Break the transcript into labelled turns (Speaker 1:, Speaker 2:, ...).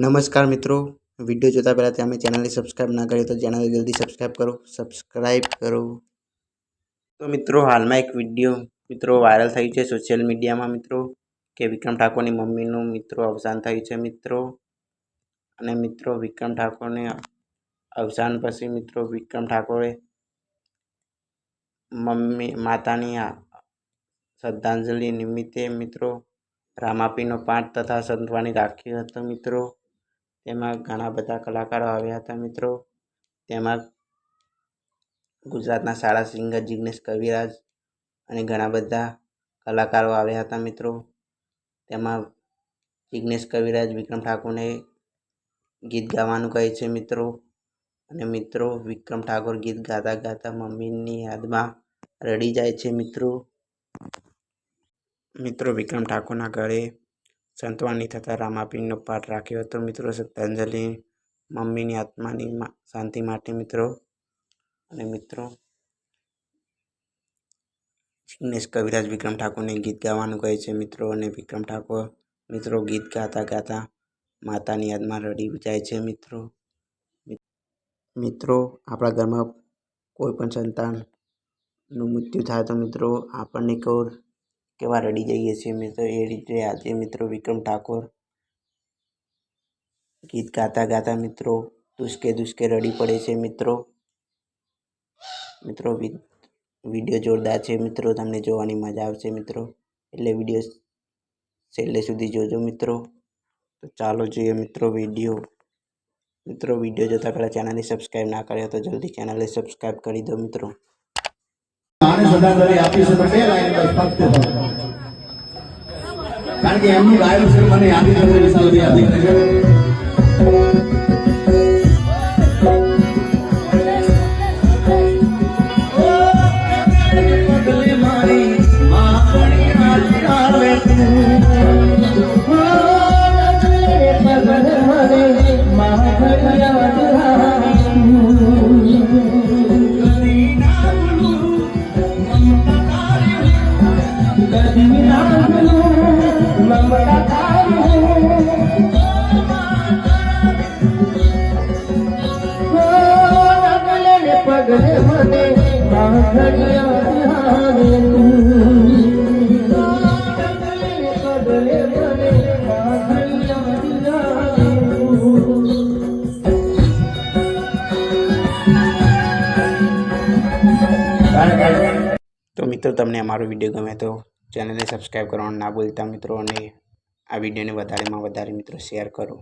Speaker 1: નમસ્કાર મિત્રો. વીડિયો જોતા પહેલાં તમે ચેનલને સબસ્ક્રાઈબ ના કરી તો ચેનલ જલ્દી સબસ્ક્રાઈબ કરો. સબસ્ક્રાઈબ કરો. તો મિત્રો, હાલમાં એક વીડિયો મિત્રો વાયરલ થયું છે સોશિયલ મીડિયામાં મિત્રો, કે વિક્રમ ઠાકોરની મમ્મીનું મિત્રો અવસાન થયું છે મિત્રો. અને મિત્રો, વિક્રમ ઠાકોરને અવસાન પછી મિત્રો વિક્રમ ઠાકોરે મમ્મી, માતાની શ્રદ્ધાંજલિ નિમિત્તે મિત્રો રામાપીનો પાઠ તથા સંતવાણી રાખ્યો હતો મિત્રો. તેમાં ઘણા બધા કલાકારો આવ્યા હતા મિત્રો. તેમાં ગુજરાતના સારા સિંગર જિગ્નેશ કવિરાજ અને ઘણા બધા કલાકારો આવ્યા હતા મિત્રો. તેમાં જિગ્નેશ કવિરાજ, વિક્રમ ઠાકોરને ગીત ગાવાનું કહે છે મિત્રો. અને મિત્રો, વિક્રમ ઠાકોર ગીત ગાતા ગાતા મમ્મીની યાદમાં રડી જાય છે મિત્રો. મિત્રો, વિક્રમ ઠાકોરના ઘરે સંતવાણી થતાં રામાપીરનો પાઠ રાખ્યો હતો. મિત્રો, શ્રદ્ધાંજલિ, મમ્મીની આત્માની શાંતિ માટે મિત્રો. અને મિત્રો, જિગ્નેશ કવિરાજ વિક્રમ ઠાકોરને ગીત ગાવાનું કહે છે મિત્રો. અને વિક્રમ ઠાકોર, મિત્રો, ગીત ગાતા ગાતા માતાની યાદમાં રડી જાય છે મિત્રો. મિત્રો, આપણા ઘરમાં કોઈ પણ સંતાનનું મૃત્યુ થાય તો મિત્રો, આપણને કેવો કેવા રડી જઈએ છીએ મિત્રો એ રીતે આજે મિત્રો વિક્રમ ઠાકોર ગીત ગાતા ગાતા મિત્રો દુષ્કે દુષ્કે રડી પડે છે મિત્રો. મિત્રો વીડિયો જોરદાર છે મિત્રો, તમને જોવાની મજા આવશે મિત્રો. એટલે વીડિયો છેલ્લે સુધી જોજો મિત્રો. તો ચાલો જોઈએ મિત્રો વીડિયો. મિત્રો વીડિયો જોતા પહેલાં ચેનલને સબસ્ક્રાઈબ ના કર્યો તો જલ્દી ચેનલને સબસ્ક્રાઈબ કરી દો મિત્રો.
Speaker 2: શ્રદ્ધાંજલિ આપી છે, પણ બે લાઈન બસ ફક્ત કારણ કે એમનું લાઈવ છે, મને યાદી કરે વિશાલ યાદી.
Speaker 1: તો. મિત્રો, તમને અમારો વીડિયો ગમે તો ચેનલને સબસ્ક્રાઈબ કરવાનું ના ભૂલતા મિત્રો, અને આ વિડીયોને વધારેમાં વધારે મિત્રો શેર કરો.